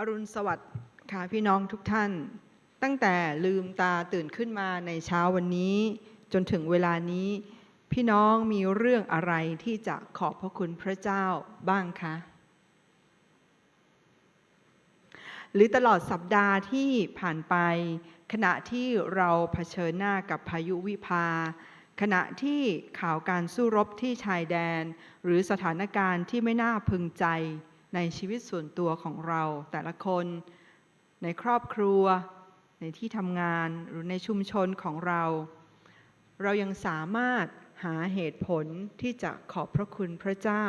อรุณสวัสดิ์ค่ะพี่น้องทุกท่าน ตั้งแต่ลืมตาตื่นขึ้นมาในเช้าวันนี้ จนถึงเวลานี้ พี่น้องมีเรื่องอะไรที่จะขอบพระคุณพระเจ้าบ้างคะหรือตลอดสัปดาห์ที่ผ่านไป ขณะที่เราเผชิญหน้ากับพายุวิภา ขณะที่ข่าวการสู้รบที่ชายแดน หรือสถานการณ์ที่ไม่น่าพึงใจ ในชีวิตส่วนตัวของเราแต่ละคน ในครอบครัว ในที่ทำงานหรือในชุมชนของเรา เรายังสามารถหาเหตุผลที่จะขอบพระคุณพระเจ้า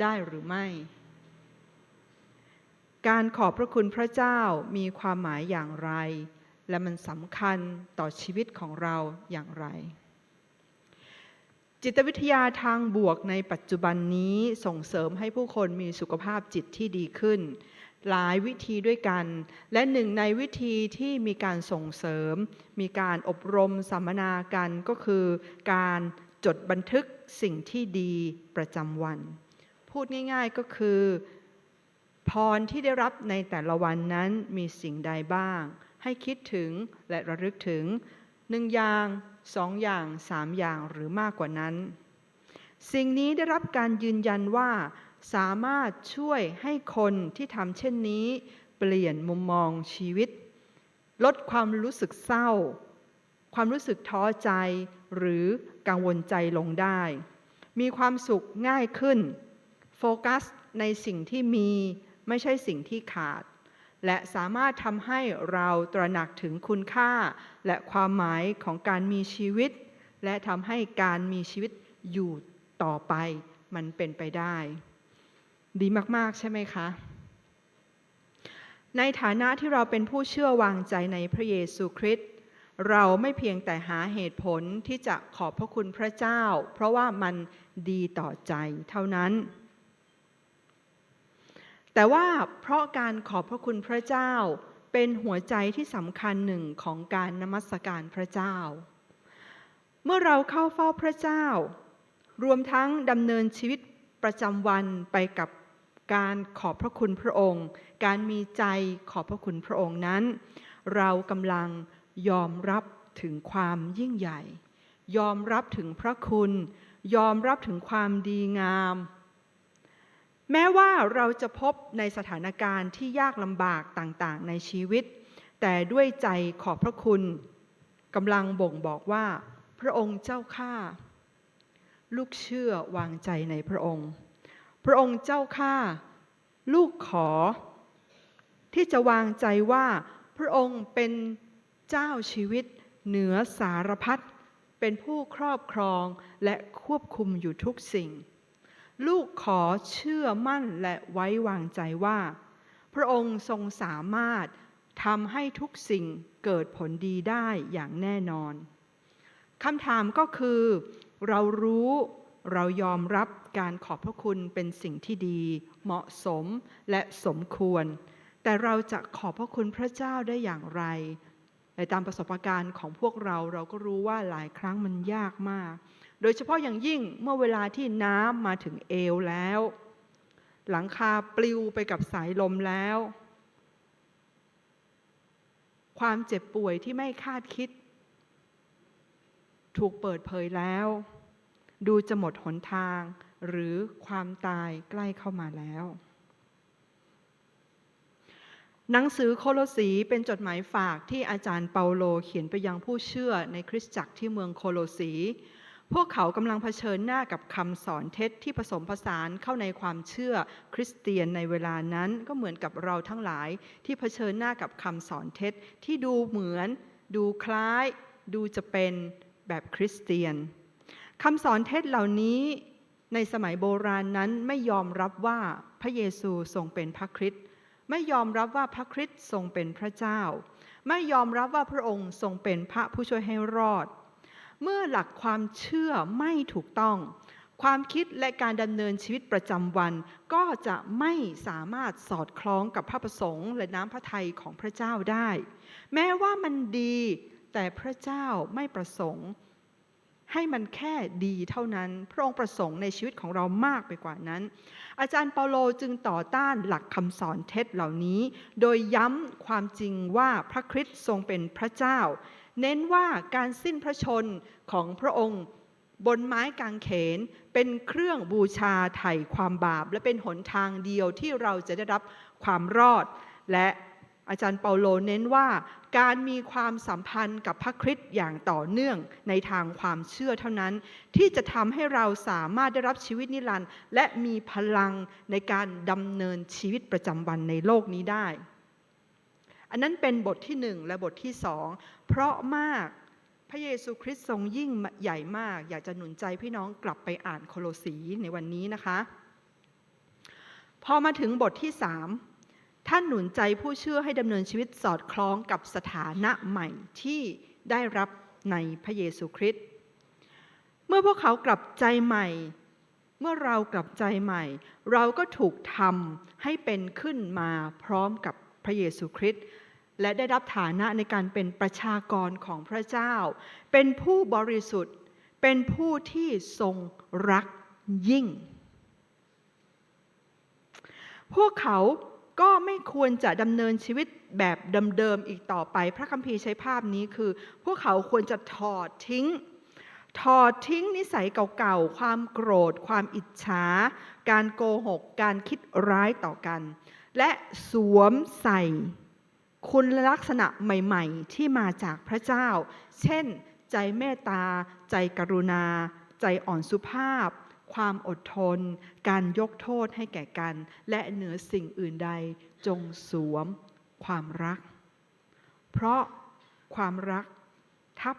ได้หรือไม่ การขอบพระคุณพระเจ้ามีความหมายอย่างไร และมันสำคัญต่อชีวิตของเราอย่างไร จิตวิทยาทางบวกในปัจจุบันนี้ส่งเสริมให้ผู้คนมีสุขภาพจิตที่ดีขึ้น หลายวิธีด้วยกัน และหนึ่งในวิธีที่มีการส่งเสริม มีการอบรมสัมมนากันก็คือ การจดบันทึกสิ่งที่ดีประจำวัน พูดง่ายๆก็คือ พรที่ได้รับในแต่ละวันนั้นมีสิ่งใดบ้าง ให้คิดถึงและระลึกถึงหนึ่งอย่าง สองอย่างสามอย่างหรือมากกว่านั้น สิ่งนี้ได้รับการยืนยันว่า สามารถช่วยให้คนที่ทำเช่นนี้ เปลี่ยนมุมมองชีวิต ลดความรู้สึกเศร้า ความรู้สึกท้อใจหรือกังวลใจลงได้ มีความสุขง่ายขึ้น โฟกัสในสิ่งที่มีไม่ใช่สิ่งที่ขาด และสามารถทำให้เราตระหนักถึงคุณค่า และความหมายของการมีชีวิต และทำให้การมีชีวิตอยู่ต่อไปมันเป็นไปได้ ดีมาก ๆ ใช่ไหมคะ ในฐานะที่เราเป็นผู้เชื่อวางใจในพระเยซูคริสต์เราไม่เพียงแต่หาเหตุผลที่จะขอบพระคุณพระเจ้า เพราะว่ามันดีต่อใจเท่านั้น แต่ว่าเพราะการขอบพระคุณพระเจ้าเป็นหัวใจที่สำคัญหนึ่งของการนมัสการพระเจ้า เมื่อเราเข้าเฝ้าพระเจ้า รวมทั้งดำเนินชีวิตประจำวันไปกับการขอบพระคุณพระองค์ การมีใจขอบพระคุณพระองค์นั้น เรากำลังยอมรับถึงความยิ่งใหญ่ ยอมรับถึงพระคุณ ยอมรับถึงความดีงาม แม้ว่าเราจะพบในสถานการณ์ที่ยากลำบากต่างๆ ในชีวิต แต่ด้วยใจขอบพระคุณกำลังบ่งบอกว่า พระองค์เจ้าข้าลูกเชื่อวางใจในพระองค์ พระองค์เจ้าข้าลูกขอ ที่จะวางใจว่าพระองค์เป็นเจ้าชีวิตเหนือสารพัดเป็นผู้ครอบครองและควบคุมอยู่ทุกสิ่ง ลูกขอเชื่อมั่นและไว้วางใจว่า พระองค์ทรงสามารถทำให้ทุกสิ่งเกิดผลดีได้อย่างแน่นอนคำถามก็คือ เรารู้เรายอมรับการขอบพระคุณเป็นสิ่งที่ดี เหมาะสมและสมควร แต่เราจะขอบพระคุณพระเจ้าได้อย่างไรในตามประสบการณ์ของพวกเราเราก็รู้ว่าหลายครั้งมันยากมาก โดยเฉพาะอย่างยิ่งเมื่อเวลาที่น้ำมาถึงเอวแล้ว หลังคาปลิวไปกับสายลมแล้ว ความเจ็บป่วยที่ไม่คาดคิด ถูกเปิดเผยแล้ว ดูจะหมดหนทางหรือความตายใกล้เข้ามาแล้ว หนังสือโคโลสีเป็นจดหมายฝากที่อาจารย์เปาโลเขียนไปยังผู้เชื่อในคริสตจักรที่เมืองโคโลสี พวกเขากำลังเผชิญหน้ากับคำสอนเท็จที่ผสมผสานเข้าในความเชื่อคริสเตียนในเวลานั้นก็เหมือนกับเราทั้งหลาย ที่เผชิญหน้ากับคำสอนเท็จที่ดูเหมือน ดูคล้าย ดูจะเป็นแบบคริสเตียนคำสอนเท็จเหล่านี้ในสมัยโบราณนั้นไม่ยอมรับว่าพระเยซูทรงเป็นพระคริสต์ไม่ยอมรับว่าพระคริสต์ทรงเป็นพระเจ้า ไม่ยอมรับว่าพระองค์ทรงเป็นพระผู้ช่วยให้รอด เมื่อหลักความเชื่อไม่ถูกต้อง ความคิดและการดำเนินชีวิตประจำวัน ก็จะไม่สามารถสอดคล้องกับพระประสงค์ และน้ำพระทัยของพระเจ้าได้ แม้ว่ามันดีแต่พระเจ้าไม่ประสงค์ ให้มันแค่ดีเท่านั้น พระองค์ประสงค์ในชีวิตของเรามากไปกว่านั้น อาจารย์เปาโลจึงต่อต้านหลักคำสอนเท็จเหล่านี้ โดยย้ำความจริงว่าพระคริสต์ทรงเป็นพระเจ้า เน้นว่าการสิ้นพระชนของพระองค์ บนไม้กางเขนเป็นเครื่องบูชาไถ่ความบาป และเป็นหนทางเดียวที่เราจะได้รับความรอด และอาจารย์เปาโลเน้นว่าการมีความสัมพันธ์กับพระคริสต์อย่างต่อเนื่องในทางความเชื่อเท่านั้น ที่จะทำให้เราสามารถได้รับชีวิตนิรันดร์และมีพลังในการดำเนินชีวิตประจำวันในโลกนี้ได้ อันนั้นเป็นบทที่หนึ่งและบทที่สองเพราะมากพระเยซูคริสต์ทรงยิ่งใหญ่มาก อยากจะหนุนใจพี่น้องกลับไปอ่านโคโลสีในวันนี้นะคะ พอมาถึงบทที่สามท่านหนุนใจผู้เชื่อให้ดำเนินชีวิตสอดคล้องกับสถานะใหม่ที่ได้รับในพระเยซูคริสต์เมื่อพวกเขากลับใจใหม่ เมื่อเรากลับใจใหม่ เราก็ถูกทำให้เป็นขึ้นมาพร้อมกับพระเยซูคริสต์ และได้รับฐานะในการเป็นประชากรของพระเจ้า เป็นผู้บริสุทธิ์ เป็นผู้ที่ทรงรักยิ่ง พวกเขาก็ไม่ควรจะดำเนินชีวิตแบบเดิมๆอีกต่อไป พระคัมภีร์ใช้ภาพนี้คือ พวกเขาควรจะถอดทิ้ง ถอดทิ้งนิสัยเก่าๆ ความโกรธ ความอิจฉา การโกหก การคิดร้ายต่อกัน และสวมใส่ คุณลักษณะใหม่ๆ ที่มาจากพระเจ้า เช่น ใจเมตตา ใจกรุณา ใจอ่อนสุภาพ ความอดทน การยกโทษให้แก่กัน และเหนือสิ่งอื่นใดจงสวมความรัก เพราะความรักทับ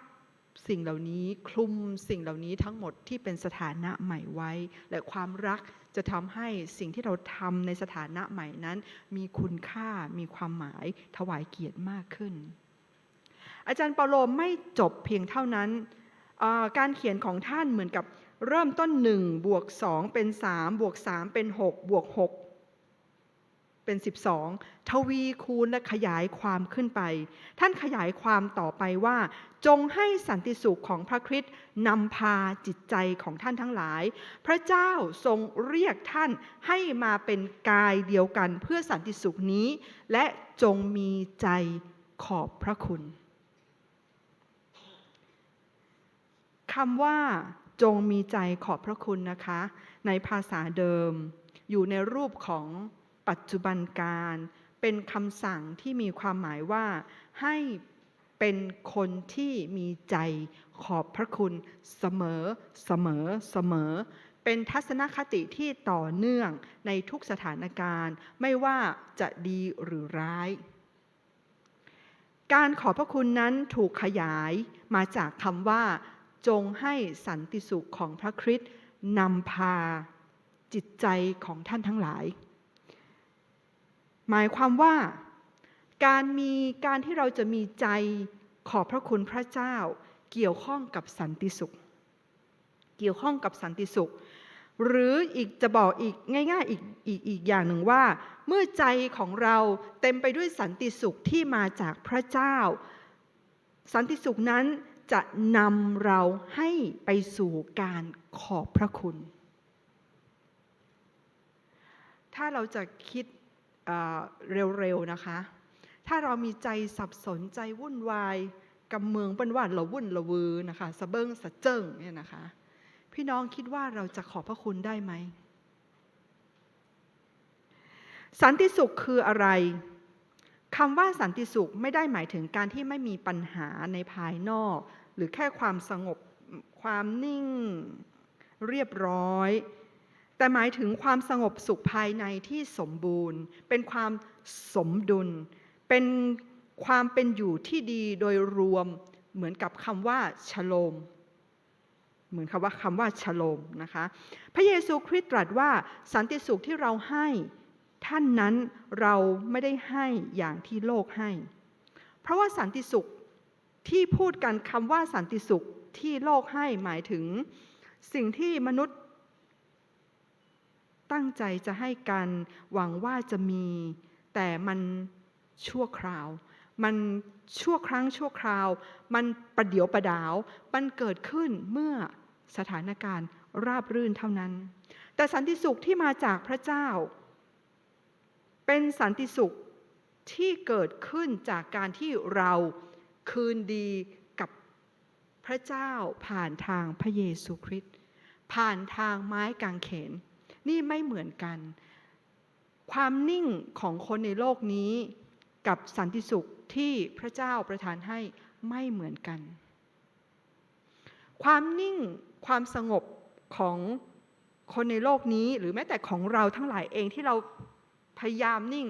สิ่งเหล่านี้คลุมสิ่งเหล่านี้ทั้งหมดที่เป็นสถานะใหม่ไว้ และความรักจะทำให้สิ่งที่เราทำในสถานะใหม่นั้น มีคุณค่ามีความหมายถวายเกียรติมากขึ้น อาจารย์เปาโลไม่จบเพียงเท่านั้น การเขียนของท่านเหมือนกับเริ่มต้นหนึ่งบวกสองเป็นสามบวกสามเป็นหกบวกหก เป็น 12 ทวีคูณและขยายความขึ้นไป ท่านขยายความต่อไปว่า จงให้สันติสุขของพระคริสต์นำพาจิตใจของท่านทั้งหลาย พระเจ้าทรงเรียกท่านให้มาเป็นกายเดียวกันเพื่อสันติสุขนี้ และจงมีใจขอบพระคุณคำว่าจงมีใจขอบพระคุณนะคะ ในภาษาเดิม อยู่ในรูปของ ปัจจุบันการเป็นคำสั่งที่มีความหมายว่าให้เป็นคนที่มีใจขอบพระคุณเสมอเสมอเสมอ เป็นทัศนคติที่ต่อเนื่องในทุกสถานการณ์ ไม่ว่าจะดีหรือร้าย การขอบพระคุณนั้นถูกขยายมาจากคำว่า จงให้สันติสุขของพระคริสต์นำพาจิตใจของท่านทั้งหลาย หมายความว่า การมีการที่เราจะมีใจขอบพระคุณพระเจ้า เกี่ยวข้องกับสันติสุข เกี่ยวข้องกับสันติสุข หรืออีกจะบอกอีกง่ายๆอีกอีกอีกอย่างหนึ่งว่า เมื่อใจของเราเต็มไปด้วยสันติสุขที่มาจากพระเจ้า สันติสุขนั้นจะนำเราให้ไปสู่การขอบพระคุณ ถ้าเราจะคิด เร็วๆนะคะ ถ้าเรามีใจสับสนใจวุ่นวายกับเมืองเป็นว่าเราวุ่นละวือนะคะสะเบิงสะเจิงเนี่ยนะคะ พี่น้องคิดว่าเราจะขอบพระคุณได้ไหม สันติสุขคืออะไรคำว่าสันติสุขไม่ได้หมายถึงการที่ไม่มีปัญหาในภายนอก หรือแค่ความสงบความนิ่งเรียบร้อย แต่หมายถึงความสงบสุขภายในที่สมบูรณ์ เป็นความสมดุล เป็นความเป็นอยู่ที่ดีโดยรวมเหมือนกับคำว่าชโลม เหมือนคำว่าคำว่าชโลมนะคะ พระเยซูคริสต์ตรัสว่าสันติสุขที่เราให้ท่านนั้นเราไม่ได้ให้อย่างที่โลกให้ เพราะว่าสันติสุขที่พูดกันคำว่าสันติสุขที่โลกให้หมายถึง สิ่งที่มนุษย์ ตั้งใจจะให้กันหวังว่าจะมี แต่มันชั่วคราว มันชั่วครั้งชั่วคราว มันประเดี๋ยวประดาว มันเกิดขึ้นเมื่อสถานการณ์ราบรื่นเท่านั้น แต่สันติสุขที่มาจากพระเจ้า เป็นสันติสุขที่เกิดขึ้นจากการที่เราคืนดีกับพระเจ้าผ่านทางพระเยซูคริสต์ผ่านทางไม้กางเขน นี่ไม่เหมือนกัน ความนิ่งของคนในโลกนี้กับสันติสุขที่พระเจ้าประทานให้ไม่เหมือนกัน ความนิ่งความสงบของคนในโลกนี้หรือแม้แต่ของเราทั้งหลายเองที่เราพยายามนิ่ง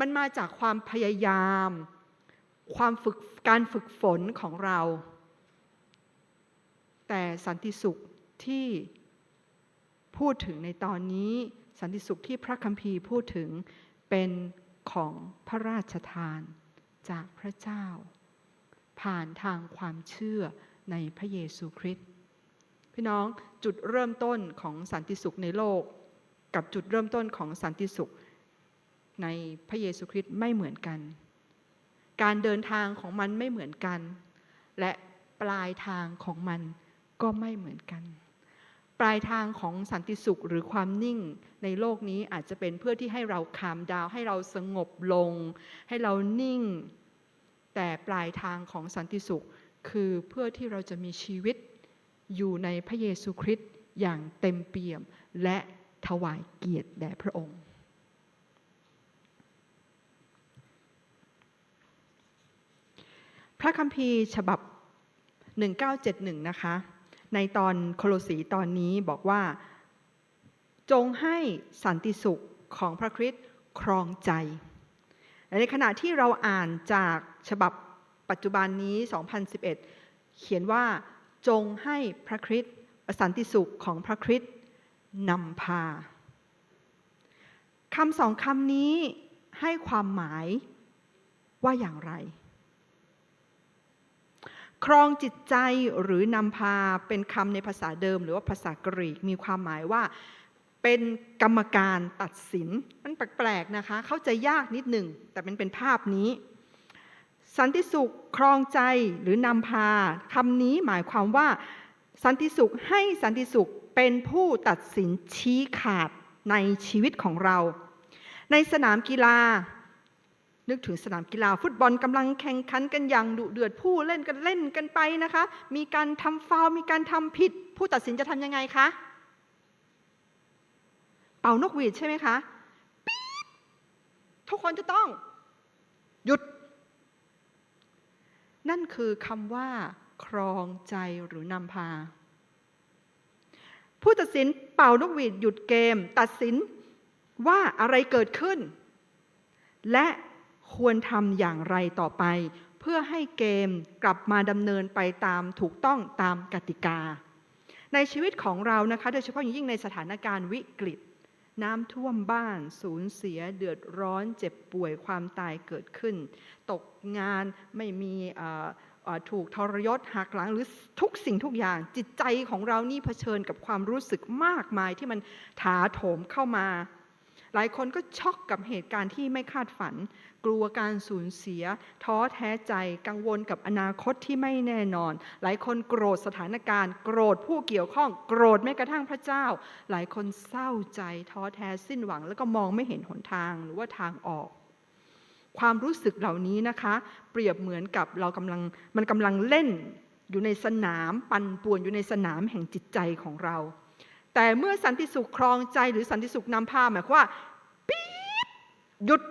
มันมาจากความพยายาม ความฝึกการฝึกฝนของเรา แต่สันติสุขที่ พูดถึงในตอนนี้สันติสุขที่พระคัมภีร์พูดถึงเป็นของพระราชทานจากพระเจ้า ผ่านทางความเชื่อในพระเยซูคริสต์พี่น้องจุดเริ่มต้นของสันติสุขในโลก กับจุดเริ่มต้นของสันติสุขในพระเยซูคริสต์ไม่เหมือนกัน การเดินทางของมันไม่เหมือนกัน และปลายทางของมันก็ไม่เหมือนกัน ปลายทางของสันติสุขหรือความนิ่งในโลกนี้อาจจะเป็นเพื่อที่ให้เราคามดาว ให้เราสงบลง ให้เรานิ่ง แต่ปลายทางของสันติสุข คือเพื่อที่เราจะมีชีวิตอยู่ในพระเยซูคริสต์อย่างเต็มเปี่ยม และถวายเกียรติแด่พระองค์พระคัมภีร์ฉบับ 1971 นะคะ ในตอนโคโลสีตอนนี้บอกว่า จงให้สันติสุขของพระคริสต์ครองใจ ในขณะที่เราอ่านจากฉบับปัจจุบันนี้ 2011 เขียนว่าจงให้พระคริสต์สันติสุขของพระคริสต์นำพาคำสองคำนี้ให้ความหมายว่าอย่างไร ครองจิตใจหรือนำพาเป็นคำในภาษาเดิม หรือว่าภาษากรีกมีความหมายว่าเป็นกรรมการตัดสิน มันแปลกๆนะคะ เข้าใจยากนิดหนึ่งแต่เป็นเป็นภาพนี้ สันติสุขครองใจหรือนำพาคำนี้หมายความว่า สันติสุขให้สันติสุขเป็นผู้ตัดสินชี้ขาดในชีวิตของเรา ในสนามกีฬา นึกถึงสนามกีฬาฟุตบอลกำลังแข่งขันกันอย่างดุเดือดผู้เล่นกันเล่นกันไปนะคะ มีการทำฟาวมีการทำผิด ผู้ตัดสินจะทำยังไงคะ เป่านกหวีดใช่ไหมคะปิดทุกคนจะต้อง หยุด นั่นคือคำว่า ครองใจหรือนำพา ผู้ตัดสินเป่านกหวีดหยุดเกม ตัดสินว่าอะไรเกิดขึ้น และ ควรทำอย่างไรต่อไป เพื่อให้เกมกลับมาดำเนินไปตามถูกต้องตามกติกา ในชีวิตของเรานะคะโดยเฉพาะยิ่งในสถานการณ์วิกฤต น้ำท่วมบ้าน สูญเสียเดือดร้อน เจ็บป่วยความตายเกิดขึ้น ตกงานไม่มีถูกทรยศหักหลังหรือทุกสิ่งทุกอย่างจิตใจของเรานี่เผชิญกับความรู้สึกมากมายที่มันถาโถมเข้ามา หลายคนก็ช็อกกับเหตุการณ์ที่ไม่คาดฝัน กลัวการสูญเสีย ท้อแท้ใจกังวลกับอนาคตที่ไม่แน่นอน หลายคนโกรธสถานการณ์ โกรธผู้เกี่ยวข้อง โกรธแม้กระทั่งพระเจ้า หลายคนเศร้าใจ ท้อแท้สิ้นหวัง แล้วก็มองไม่เห็นหนทางหรือว่าทางออกความรู้สึกเหล่านี้นะคะ เปรียบเหมือนกับเรากำลังมันกำลังเล่นอยู่ในสนามปั่นป่วนอยู่ในสนามแห่งจิตใจของเรา แต่เมื่อสันติสุขครองใจหรือสันติสุขนำพาหมายความว่าปี๊บหยุด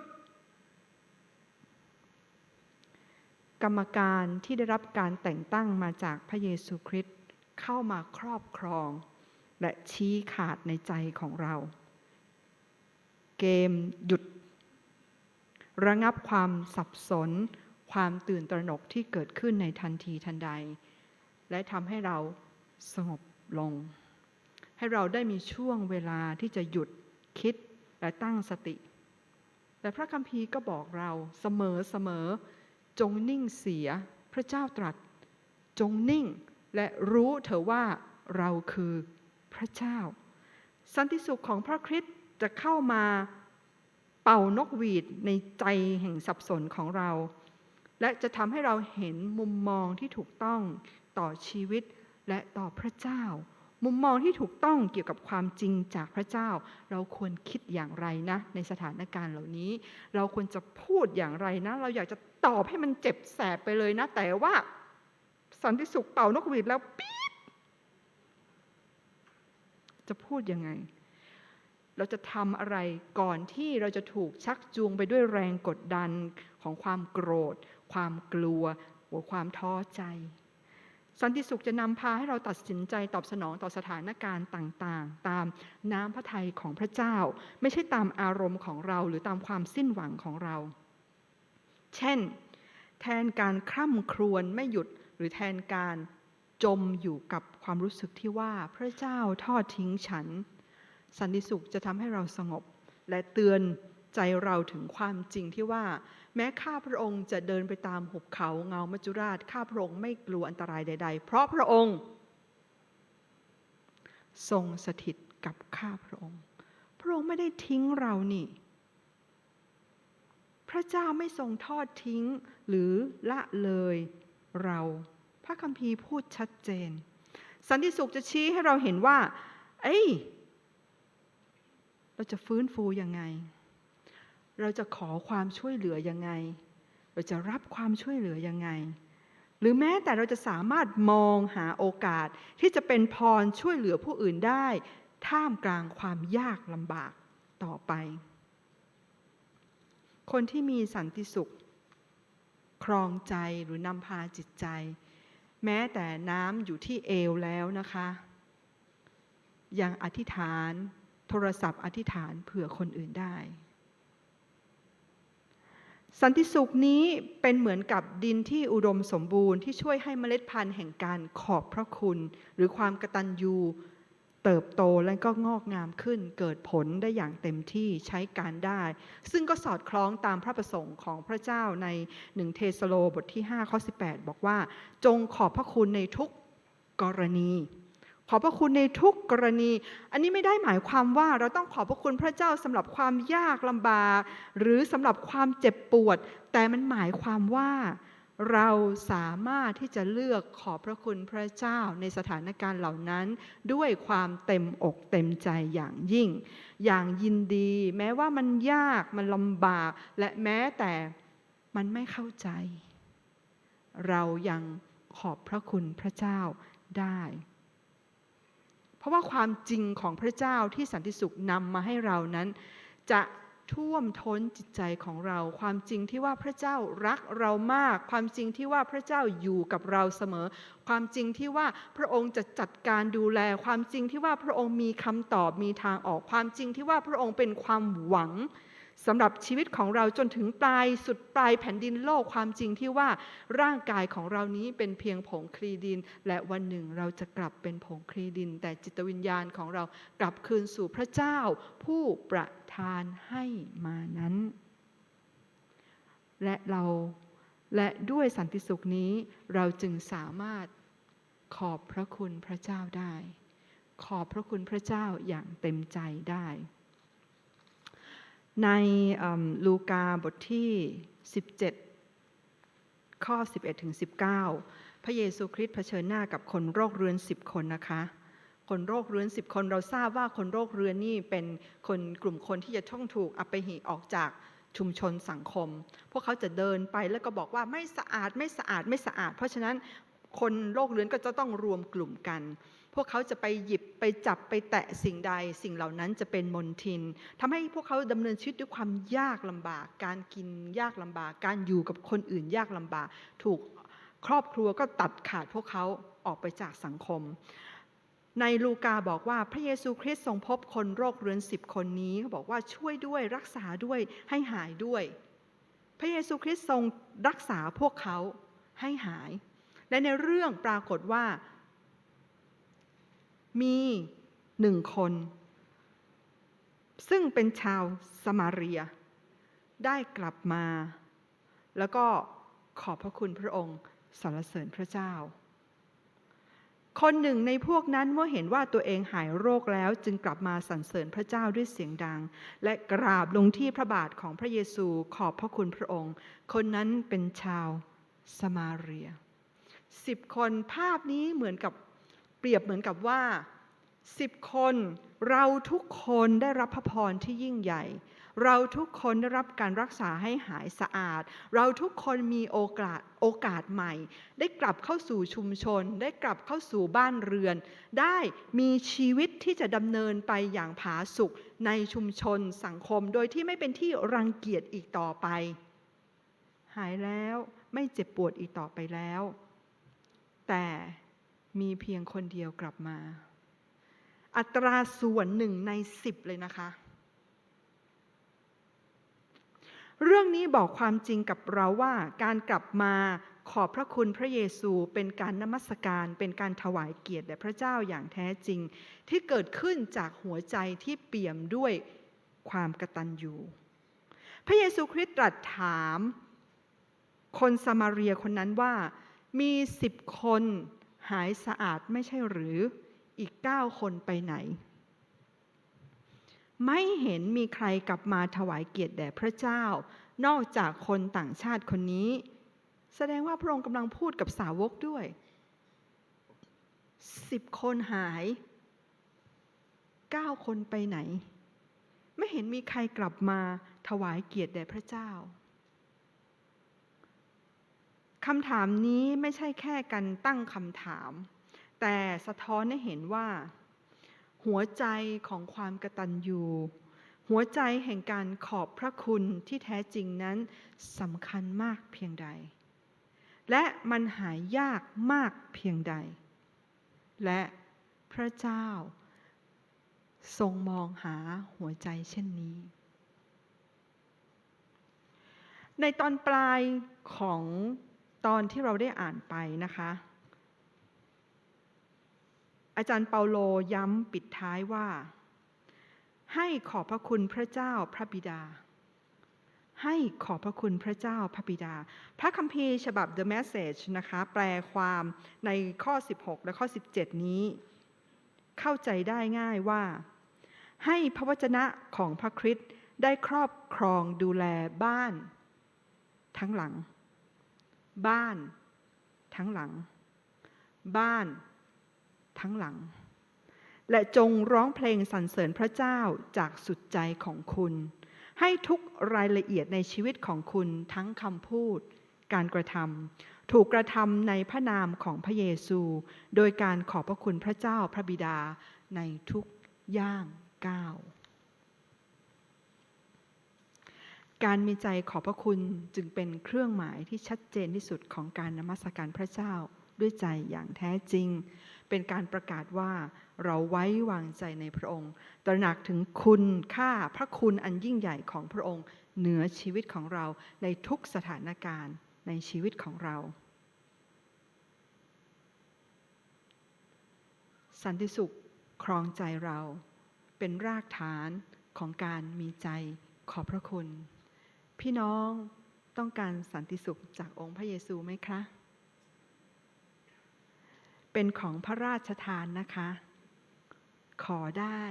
กรรมการที่ได้รับการแต่งตั้งมาจากพระเยซูคริสต์เข้ามาครอบครอง และชี้ขาดในใจของเรา เกมหยุด ระงับความสับสน ความตื่นตระหนกที่เกิดขึ้นในทันทีทันใด และทำให้เราสงบลง ให้เราได้มีช่วงเวลาที่จะหยุดคิดและตั้งสติ แต่พระคัมภีร์ก็บอกเราเสมอเสมอจงนิ่งเสียพระเจ้าตรัส จงนิ่งและรู้เถอะว่าเราคือพระเจ้า สันติสุขของพระคริสต์จะเข้ามาเป่านกหวีดในใจแห่งสับสนของเรา และจะทำให้เราเห็นมุมมองที่ถูกต้องต่อชีวิตและต่อพระเจ้า มุมมองที่ถูกต้องเกี่ยวกับความจริงจากพระเจ้า เราควรคิดอย่างไรนะ ในสถานการณ์เหล่านี้ เราควรจะพูดอย่างไรนะ เราอยากจะตอบให้มันเจ็บแสบไปเลยนะ แต่ว่าสันติสุขเป่านกหวีดแล้วปี๊ดจะพูดยังไง เราจะทำอะไรก่อนที่เราจะถูกชักจูงไปด้วยแรงกดดันของความโกรธ ความกลัวหรือความท้อใจ สันติสุขจะนำพาให้เราตัดสินใจตอบสนองต่อสถานการณ์ต่างๆ ตามน้ำพระทัยของพระเจ้า ไม่ใช่ตามอารมณ์ของเราหรือตามความสิ้นหวังของเรา เช่น แทนการคร่ำครวญไม่หยุดหรือแทนการจมอยู่กับความรู้สึกที่ว่าพระเจ้าทอดทิ้งฉัน สันติสุขจะทำให้เราสงบ และเตือนใจเราถึงความจริงที่ว่า แม้ข้าพระองค์จะเดินไปตามหุบเขาเงามัจจุราช ข้าพระองค์ไม่กลัวอันตรายใด ๆ เพราะพระองค์ ทรงสถิตกับข้าพระองค์ พระองค์ไม่ได้ทิ้งเรานี่ พระเจ้าไม่ทรงทอดทิ้งหรือละเลยเรา พระคัมภีร์พูดชัดเจน สันติสุขจะชี้ให้เราเห็นว่า เอ้ยเราจะฟื้นฟูยังไง เราจะขอความช่วยเหลือยังไง เราจะรับความช่วยเหลือยังไง หรือแม้แต่เราจะสามารถมองหาโอกาสที่จะเป็นพรช่วยเหลือผู้อื่นได้ ท่ามกลางความยากลำบากต่อไป คนที่มีสันติสุข ครองใจหรือนำพาจิตใจ แม้แต่น้ำอยู่ที่เอวแล้วนะคะ ยังอธิษฐาน โทรศัพท์อธิษฐานเผื่อคนอื่นได้ สันติสุขนี้เป็นเหมือนกับดินที่อุดมสมบูรณ์ที่ช่วยให้เมล็ดพันธุ์แห่งการขอบพระคุณ หรือความกตัญญูเติบโตและก็งอกงามขึ้นเกิดผลได้อย่างเต็มที่ใช้การได้ ซึ่งก็สอดคล้องตามพระประสงค์ของพระเจ้าในหนึ่งเทสโลบทที่5ข้อ18 บอกว่า จงขอบพระคุณในทุกกรณี ขอบพระคุณในทุกกรณี อันนี้ไม่ได้หมายความว่าเราต้องขอบพระคุณพระเจ้าสำหรับความยากลำบาก หรือสำหรับความเจ็บปวด แต่มันหมายความว่าเราสามารถที่จะเลือกขอบพระคุณพระเจ้าในสถานการณ์เหล่านั้น ด้วยความเต็มอกเต็มใจอย่างยิ่ง อย่างยินดี แม้ว่ามันยากมันลำบาก และแม้แต่มันไม่เข้าใจ เรายังขอบพระคุณพระเจ้าได้ ราะว่าความจริงของพระเจ้าที่สันติสุขนำมาให้เรานั้น จะท่วมท้นจิตใจของเรา ความจริงที่ว่าพระเจ้ารักเรามาก ความจริงที่ว่าพระเจ้าอยู่กับเราเสมอ ความจริงที่ว่าพระองค์จะจัดการดูแล ความจริงที่ว่าพระองค์มีคำตอบมีทางออก ความจริงที่ว่าพระองค์เป็นความหวัง สำหรับชีวิตของเราจนถึงปลายสุดปลายแผ่นดินโลกความจริงที่ว่าร่างกายของเรานี้เป็นเพียงผงคลีดิน และวันหนึ่งเราจะกลับเป็นผงคลีดิน แต่จิตวิญญาณของเรากลับคืนสู่พระเจ้า ผู้ประทานให้มานั้น และเราและด้วยสันติสุขนี้เราจึงสามารถขอบพระคุณพระเจ้าได้ ขอบพระคุณพระเจ้าอย่างเต็มใจได้ ในลูกาบทที่ 17 ข้อ 11ถึง19 พระเยซูคริสต์เผชิญหน้ากับคนโรคเรื้อน 10 คนนะคะ คนโรคเรื้อน 10 คนเราทราบว่าคนโรคเรื้อนนี่เป็นคนกลุ่มคนที่จะต้องถูกอัปหิออกจากชุมชนสังคม พวกเขาจะเดินไปแล้วก็บอกว่าไม่สะอาดไม่สะอาดไม่สะอาด เพราะฉะนั้นคนโรคเรื้อนก็จะต้องรวมกลุ่มกัน พวกเขาจะไปหยิบไปจับไปแตะสิ่งใด สิ่งเหล่านั้นจะเป็นมนทินทำให้พวกเขาดำเนินชีวิตด้วยความยากลำบาก การกินยากลำบาก การอยู่กับคนอื่นยากลำบาก ถูกครอบครัวก็ตัดขาดพวกเขาออกไปจากสังคม ในลูกาบอกว่าพระเยซูคริสต์ทรงพบคนโรคเรื้อนสิบคนนี้เขาบอกว่าช่วยด้วยรักษาด้วยให้หายด้วย พระเยซูคริสต์ทรงรักษาพวกเขาให้หาย และในเรื่องปรากฏว่า มีหนึ่งคน ซึ่งเป็นชาวสมาเรีย ได้กลับมา แล้วก็ขอบพระคุณพระองค์สรรเสริญพระเจ้า คนหนึ่งในพวกนั้นเมื่อเห็นว่าตัวเองหายโรคแล้วจึงกลับมาสรรเสริญพระเจ้าด้วยเสียงดัง และกราบลงที่พระบาทของพระเยซูขอบพระคุณพระองค์ คนนั้นเป็นชาวสมาเรียสิบคนภาพนี้เหมือนกับ รียบเหมือนกับว่าสิบคนเราทุกคนได้รับพระพรที่ยิ่งใหญ่ เราทุกคนได้รับการรักษาให้หายสะอาด เราทุกคนมีโอกาสโอกาสใหม่ ได้กลับเข้าสู่ชุมชน ได้กลับเข้าสู่บ้านเรือน ได้มีชีวิตที่จะดำเนินไปอย่างผาสุกในชุมชนสังคม โดยที่ไม่เป็นที่รังเกียจอีกต่อไป หายแล้วไม่เจ็บปวดอีกต่อไปแล้ว แต่ มีเพียงคนเดียวกลับมา อัตราส่วนหนึ่งในสิบเลยนะคะ เรื่องนี้บอกความจริงกับเราว่าการกลับมาขอบพระคุณพระเยซูเป็นการนมัสการ เป็นการถวายเกียรติแด่พระเจ้าอย่างแท้จริง ที่เกิดขึ้นจากหัวใจที่เปี่ยมด้วยความกตัญญูพระเยซูคริสต์ตรัสถาม คนสมาเรียคนนั้นว่ามีสิบคน หายสะอาดไม่ใช่หรืออีกเก้าคนไปไหน ไม่เห็นมีใครกลับมาถวายเกียรติแด่พระเจ้า นอกจากคนต่างชาติคนนี้ แสดงว่าพระองค์กำลังพูดกับสาวกด้วยสิบคนหายเก้าคนไปไหน ไม่เห็นมีใครกลับมาถวายเกียรติแด่พระเจ้า คำถามนี้ไม่ใช่แค่การตั้งคำถาม แต่สะท้อนให้เห็นว่า หัวใจของความกตัญญูหัวใจแห่งการขอบพระคุณที่แท้จริงนั้นสำคัญมากเพียงใด และมันหายยากมากเพียงใด และพระเจ้า ทรงมองหาหัวใจเช่นนี้ ในตอนปลายของ ตอนที่เราได้อ่านไปนะคะ อาจารย์เปาโลย้ำปิดท้ายว่า ให้ขอบพระคุณพระเจ้าพระบิดา ให้ขอบพระคุณพระเจ้าพระบิดา พระคัมภีร์ฉบับ The Message นะคะ แปลความในข้อ 16 และข้อ 17 นี้ เข้าใจได้ง่ายว่า ให้พระวจนะของพระคริสต์ได้ครอบครองดูแลบ้านทั้งหลัง บ้าน ทั้งหลัง บ้าน ทั้งหลัง และจงร้องเพลงสรรเสริญพระเจ้าจากสุดใจของคุณ ให้ทุกรายละเอียดในชีวิตของคุณทั้งคำพูด การกระทำถูกกระทำในพระนามของพระเยซู โดยการขอบพระคุณพระเจ้าพระบิดาในทุกย่างก้าว การมีใจขอบพระคุณจึงเป็นเครื่องหมายที่ชัดเจนที่สุดของการนมัสการพระเจ้าด้วยใจอย่างแท้จริง เป็นการประกาศว่าเราไว้วางใจในพระองค์ ตระหนักถึงคุณค่าพระคุณอันยิ่งใหญ่ของพระองค์ เหนือชีวิตของเราในทุกสถานการณ์ในชีวิตของเรา สันติสุขครองใจเราเป็นรากฐานของการมีใจขอบพระคุณ พี่น้องต้องการสันติสุขจากองค์พระเยซูไหมคะ เป็นของพระราชทานนะคะ ขอได้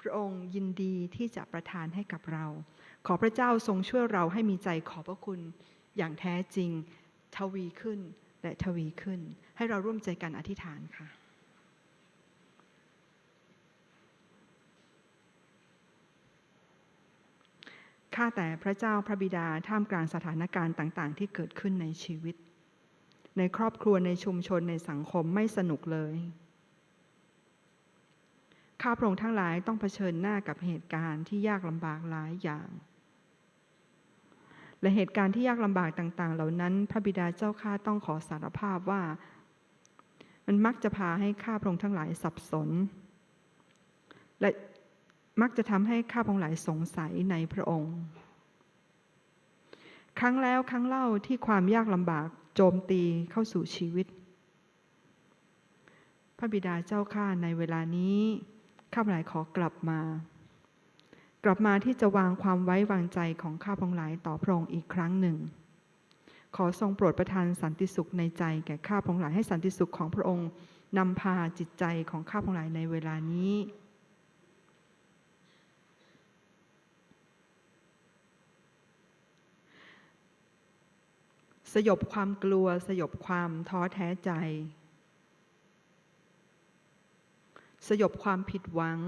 พระองค์ยินดีที่จะประทานให้กับเรา ขอพระเจ้าทรงช่วยเราให้มีใจขอบพระคุณอย่างแท้จริง ทวีขึ้นและทวีขึ้น ให้เราร่วมใจกันอธิษฐานค่ะ ข้าแต่พระเจ้าพระบิดาท่ามกลางสถานการณ์ต่าง ๆ ที่เกิดขึ้นในชีวิต ในครอบครัวในชุมชนในสังคมไม่สนุกเลย ข้าพระองค์ทั้งหลายต้องเผชิญหน้ากับเหตุการณ์ที่ยากลำบากหลายอย่าง และเหตุการณ์ที่ยากลำบากต่าง ๆ เหล่านั้น พระบิดาเจ้าข้าต้องขอสารภาพว่า มันมักจะพาให้ข้าพระองค์ทั้งหลายสับสน และ มักจะทำให้ข้าพงหลายสงสัยในพระองค์ ครั้งแล้วครั้งเล่าที่ความยากลำบากโจมตีเข้าสู่ชีวิต พระบิดาเจ้าข้าในเวลานี้ข้าพงหลายขอกลับมา กลับมาที่จะวางความไว้วางใจของข้าพงหลายต่อพระองค์อีกครั้งหนึ่ง ขอทรงโปรดประทานสันติสุขในใจแก่ข้าพงหลายให้สันติสุขของพระองค์นำพาจิตใจของข้าพงหลายในเวลานี้ สยบความกลัวสยบความท้อแท้ใจ สยบความผิดหวัง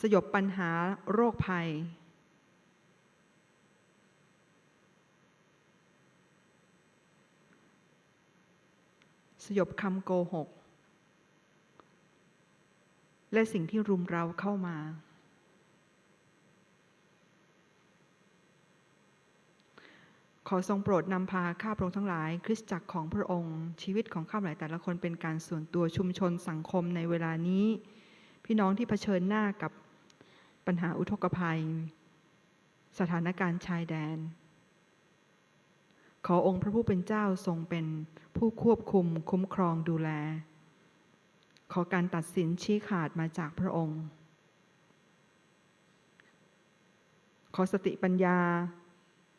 สยบปัญหาโรคภัย สยบคำโกหก และสิ่งที่รุมเราเข้ามา ขอทรงโปรดนำพาข้าพระองค์ทั้งหลาย คริสตจักรของพระองค์ ชีวิตของข้าพเจ้าแต่ละคนเป็นการส่วนตัวชุมชนสังคมในเวลานี้ พี่น้องที่เผชิญหน้ากับปัญหาอุทกภัย สถานการณ์ชายแดน ขอองค์พระผู้เป็นเจ้าทรงเป็นผู้ควบคุมคุ้มครองดูแล ขอการตัดสินชี้ขาดมาจากพระองค์ ขอสติปัญญา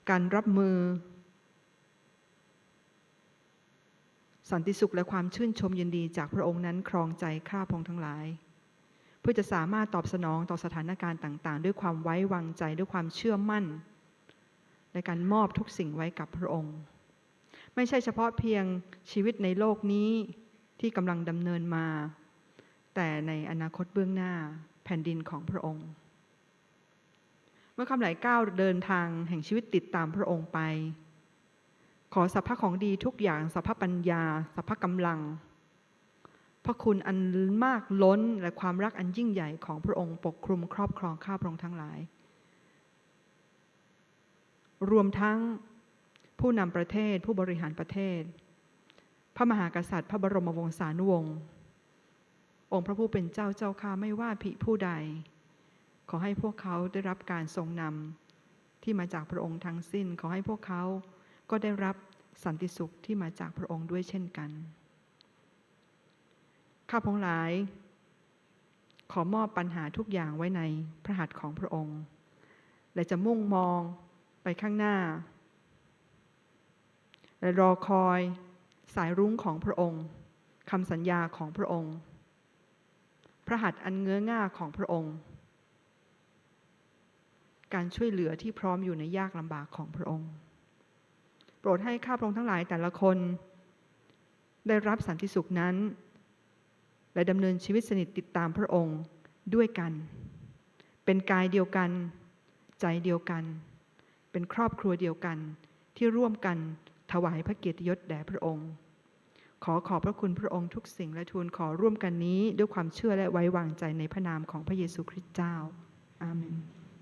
การรับมือ สันติสุขและความชื่นชมยินดีจากพระองค์นั้นครองใจข้าพงทั้งหลาย เพื่อจะสามารถตอบสนองต่อสถานการณ์ต่าง ๆ ด้วยความไว้วางใจด้วยความเชื่อมั่น ในการมอบทุกสิ่งไว้กับพระองค์ ไม่ใช่เฉพาะเพียงชีวิตในโลกนี้ที่กำลังดำเนินมา แต่ในอนาคตเบื้องหน้าแผ่นดินของพระองค์ มื่อคำหลายก้าวเดินทางแห่งชีวิตติดตามพระองค์ไป ขอสัพพะของดีทุกอย่างสัพพะปัญญา สัพพะกำลัง พระคุณอันมากล้นและความรักอันยิ่งใหญ่ของพระองค์ปกคลุมครอบครองข้าพระองค์ทั้งหลาย รวมทั้งผู้นำประเทศผู้บริหารประเทศ พระมหากษัตริย์ พระบรมวงศานุวงศ์องค์พระผู้เป็นเจ้าเจ้าข้าไม่ว่าภิผู้ใด ขอให้พวกเขาได้รับการทรงนำที่มาจากพระองค์ทั้งสิ้น ขอให้พวกเขาก็ได้รับสันติสุขที่มาจากพระองค์ด้วยเช่นกัน ข้าพงหลาย ขอมอบปัญหาทุกอย่างไว้ในพระหัตถ์ของพระองค์ และจะมุ่งมองไปข้างหน้า และรอคอยสายรุ้งของพระองค์คำสัญญาของพระองค์ พระหัตถ์อันเงื้อง่าของพระองค์ การช่วยเหลือที่พร้อมอยู่ในยากลำบากของพระองค์ โปรดให้ข้าพระองค์ทั้งหลายแต่ละคน ได้รับสันติสุขนั้น และดำเนินชีวิตสนิทติดตามพระองค์ด้วยกัน เป็นกายเดียวกัน ใจเดียวกัน เป็นครอบครัวเดียวกันที่ร่วมกันถวายพระเกียรติยศแด่พระองค์ ขอขอบพระคุณพระองค์ทุกสิ่งและทูลขอร่วมกันนี้ด้วยความเชื่อและไว้วางใจในพระนามของพระเยซูคริสต์เจ้า อาเมน